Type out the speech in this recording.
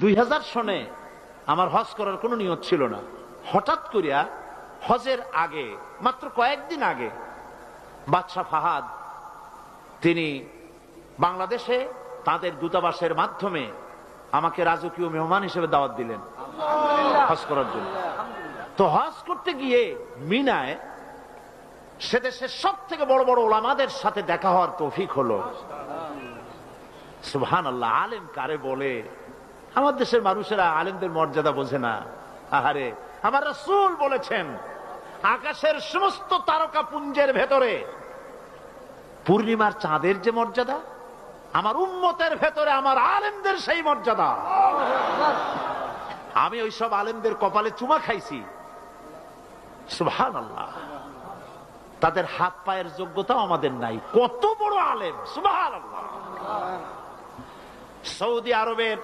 দুই হাজার সনে আমার হজ করার কোনো নিয়ত ছিল না। হঠাৎ করিয়া হজের আগে মাত্র কয়েকদিন আগে বাদশাহ ফাহাদ তিনি বাংলাদেশে তাদের দূতাবাসের মাধ্যমে আমাকে রাজকীয় মেহমান হিসেবে দাওয়াত দিলেন। হজ করার জন্য। তো হজ করতে গিয়ে মিনায় সে দেশের সব থেকে বড় বড় ওলামাদের সাথে দেখা হওয়ার তৌফিক হলো। সুবহান আল্লাহ আলেম কারে বলে? আমার দেশের মানুষেরা আলেমদের মর্যাদা বোঝে না। আহারে, আমার রসুল বলেছেন, আকাশের সমস্ত তারকা পুঞ্জের ভেতরে, পূর্ণিমার চাঁদের যে মর্যাদা, আমার উম্মতের ভেতরে আমার আলেমদের সেই মর্যাদা। আমি ওই সব আলেমদের কপালে চুমা খাইছি। সুবহান আল্লাহ তাদের হাত পায়ের যোগ্যতাও আমাদের নাই। কত বড় আলেম সুবহান আল্লাহ সৌদি আরবের